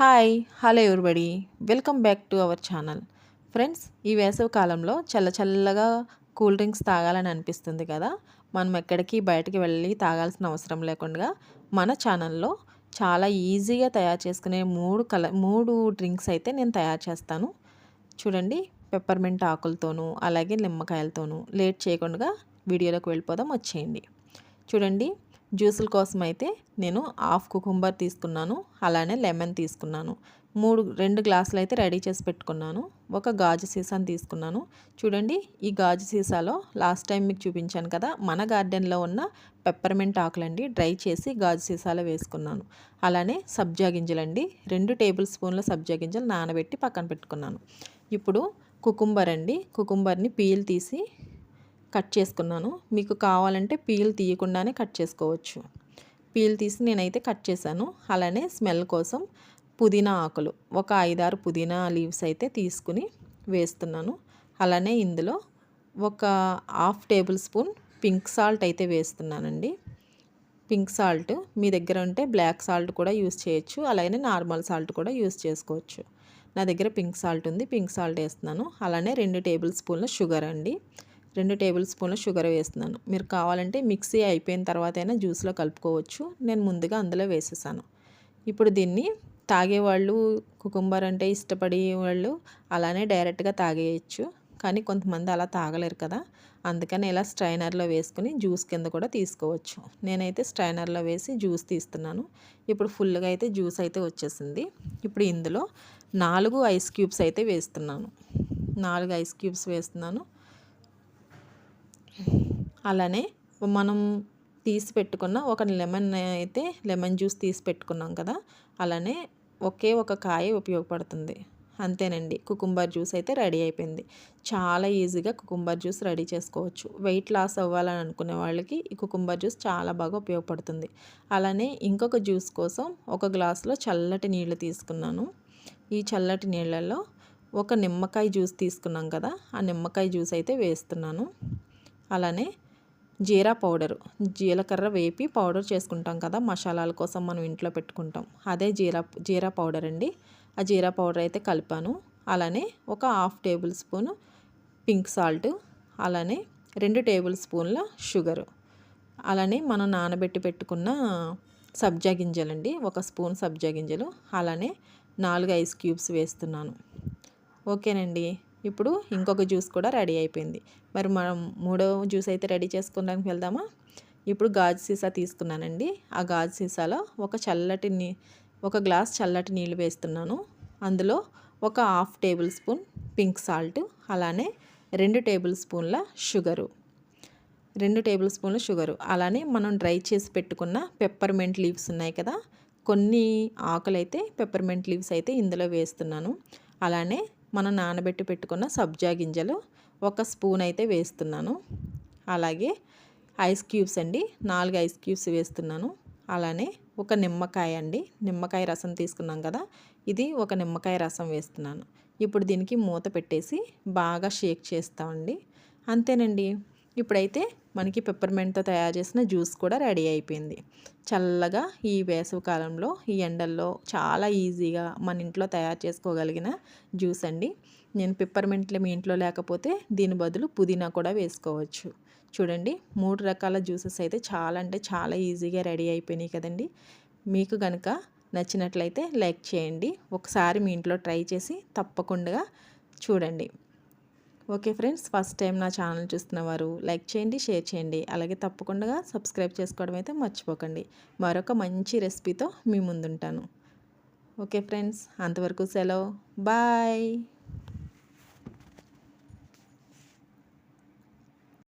Hi hello everybody. Welcome back to our channel. Friends ఈ వేసవి కాలంలో చల్లచల్లగా కూల్ డ్రింక్స్ తాగాలని అనిపిస్తుంది కదా? మనం ఎక్కడికి బయటకి వెళ్ళి తాగాల్సిన అవసరం లేకుండా మన ఛానల్లో చాలా ఈజీగా తయారు చేసుకునే మూడు కల మూడు డ్రింక్స్ అయితే నేను తయారు చేస్తాను. చూడండి పెప్పర్మెంట్ ఆకులతోనూ అలాగే నిమ్మకాయలతోనూ లేట్ చేయకుండా వీడియోలోకి వెళ్ళిపోదాం వచ్చేయండి. చూడండి జ్యూసుల కోసం అయితే నేను హాఫ్ కుకుంబర్ తీసుకున్నాను అలానే లెమన్ తీసుకున్నాను. మూడు రెండు గ్లాసులు అయితే రెడీ చేసి పెట్టుకున్నాను. ఒక గాజు సీసాను తీసుకున్నాను. చూడండి ఈ గాజు సీసాలో లాస్ట్ టైం మీకు చూపించాను కదా మన గార్డెన్లో ఉన్న పెప్పర్మెంట్ ఆకులండి డ్రై చేసి గాజు సీసాలో వేసుకున్నాను. అలానే సబ్జా గింజలండి రెండు టేబుల్ స్పూన్ల సబ్జా గింజలు నానబెట్టి పక్కన పెట్టుకున్నాను. ఇప్పుడు కుకుంబర్ అండి కుకుంబర్ని పీల్ తీసి కట్ చేసుకున్నాను. మీకు కావాలంటే పీల్ తీయకుండానే కట్ చేసుకోవచ్చు. పీల్ తీసి నేనైతే కట్ చేశాను. అలానే స్మెల్ కోసం పుదీనా ఆకులు ఒక ఐదారు పుదీనా లీవ్స్ అయితే తీసుకుని వేస్తున్నాను. అలానే ఇందులో ఒక half tablespoon pink salt అయితే వేస్తున్నానండి. పింక్ సాల్ట్ మీ దగ్గర ఉంటే బ్లాక్ సాల్ట్ కూడా యూస్ చేయొచ్చు. అలాగే నార్మల్ సాల్ట్ కూడా యూస్ చేసుకోవచ్చు. నా దగ్గర పింక్ సాల్ట్ ఉంది పింక్ సాల్ట్ వేస్తున్నాను. అలానే రెండు టేబుల్ స్పూన్ల షుగర్ అండి. రెండు టేబుల్ స్పూన్ల షుగర్ వేస్తున్నాను. మీరు కావాలంటే మిక్సీ అయిపోయిన తర్వాత అయినా జ్యూస్లో కలుపుకోవచ్చు. నేను ముందుగా అందులో వేసేసాను. ఇప్పుడు దీన్ని తాగేవాళ్ళు కుకుంబర్ అంటే ఇష్టపడే వాళ్ళు అలానే డైరెక్ట్గా తాగేయచ్చు. కానీ కొంతమంది అలా తాగలేరు కదా. అందుకని ఇలా స్ట్రైనర్లో వేసుకుని జ్యూస్ కింద కూడా తీసుకోవచ్చు. నేనైతే స్ట్రైనర్లో వేసి జ్యూస్ తీస్తున్నాను. ఇప్పుడు ఫుల్గా అయితే జ్యూస్ అయితే వచ్చేసింది. ఇప్పుడు ఇందులో నాలుగు ఐస్ క్యూబ్స్ అయితే వేస్తున్నాను. నాలుగు ఐస్ క్యూబ్స్ వేస్తున్నాను. అలానే మనం తీసి పెట్టుకున్న ఒక లెమన్ అయితే లెమన్ జ్యూస్ తీసి పెట్టుకున్నాం కదా అలానే ఒకే ఒక కాయ ఉపయోగపడుతుంది. అంతేనండి కుకుంబర్ జ్యూస్ అయితే రెడీ అయిపోయింది. చాలా ఈజీగా కుకుంబర్ జ్యూస్ రెడీ చేసుకోవచ్చు. వెయిట్ లాస్ అవ్వాలని అనుకునే వాళ్ళకి ఈ కుకుంబర్ జ్యూస్ చాలా బాగా ఉపయోగపడుతుంది. అలానే ఇంకొక జ్యూస్ కోసం ఒక గ్లాసులో చల్లటి నీళ్ళు తీసుకున్నాను. ఈ చల్లటి నీళ్ళల్లో ఒక నిమ్మకాయ జ్యూస్ తీసుకున్నాం కదా ఆ నిమ్మకాయ జ్యూస్ అయితే వేస్తున్నాను. అలానే జీరా పౌడరు. జీలకర్ర వేపి పౌడర్ చేసుకుంటాం కదా మసాలాల కోసం మనం ఇంట్లో పెట్టుకుంటాం. అదే జీరా జీరా పౌడర్ అండి. ఆ జీరా పౌడర్ అయితే కలిపాను. అలానే ఒక half tablespoon pink salt అలానే రెండు టేబుల్ స్పూన్ల షుగరు. అలానే మనం నానబెట్టి పెట్టుకున్న సబ్జా గింజలండి ఒక స్పూన్ సబ్జా గింజలు. అలానే నాలుగు ఐస్ క్యూబ్స్ వేస్తున్నాను. ఓకేనండి. ఇప్పుడు ఇంకొక జ్యూస్ కూడా రెడీ అయిపోయింది. మరి మనం మూడో జ్యూస్ అయితే రెడీ చేసుకోవడానికి వెళ్దామా? ఇప్పుడు గాజు సీసా తీసుకున్నానండి. ఆ గాజు సీసాలో ఒక చల్లటి నీ ఒక గ్లాస్ చల్లటి నీళ్ళు వేస్తున్నాను. అందులో ఒక half tablespoon pink salt అలానే రెండు టేబుల్ స్పూన్ల షుగరు. రెండు టేబుల్ స్పూన్ల షుగరు. అలానే మనం డ్రై చేసి పెట్టుకున్న పెప్పర్మెంట్ లీవ్స్ ఉన్నాయి కదా? కొన్ని ఆకులైతే పెప్పర్మెంట్ లీవ్స్ అయితే ఇందులో వేస్తున్నాను. అలానే మనం నానబెట్టి పెట్టుకున్న సబ్జా గింజలు ఒక స్పూన్ అయితే వేస్తున్నాను. అలాగే ఐస్ క్యూబ్స్ అండి నాలుగు ఐస్ క్యూబ్స్ వేస్తున్నాను. అలానే ఒక నిమ్మకాయ అండి నిమ్మకాయ రసం తీసుకున్నాం కదా ఇది ఒక నిమ్మకాయ రసం వేస్తున్నాను. ఇప్పుడు దీనికి మూత పెట్టేసి బాగా షేక్ చేస్తామండి. అంతేనండి. ఇప్పుడైతే మనకి పెప్పర్మెంట్తో తయారు చేసిన జ్యూస్ కూడా రెడీ అయిపోయింది. చల్లగా ఈ వేసవి కాలంలో ఈ ఎండల్లో చాలా ఈజీగా మన ఇంట్లో తయారు చేసుకోగలిగిన జ్యూస్ అండి. నేను పెప్పర్మెంట్లు మీ ఇంట్లో లేకపోతే దీని బదులు పుదీనా కూడా వేసుకోవచ్చు. చూడండి మూడు రకాల జ్యూసెస్ అయితే చాలా అంటే చాలా ఈజీగా రెడీ అయిపోయినాయి కదండి. మీకు కనుక నచ్చినట్లయితే లైక్ చేయండి. ఒకసారి మీ ఇంట్లో ట్రై చేసి తప్పకుండా చూడండి. ఓకే ఫ్రెండ్స్ ఫస్ట్ టైం నా ఛానల్ చూస్తున్న వారు లైక్ చేయండి షేర్ చేయండి. అలాగే తప్పకుండా సబ్స్క్రైబ్ చేసుకోవడం అయితే మర్చిపోకండి. మరొక మంచి రెసిపీతో మీ ముందుంటాను. ఓకే ఫ్రెండ్స్ అంతవరకు సెలవు. బాయ్.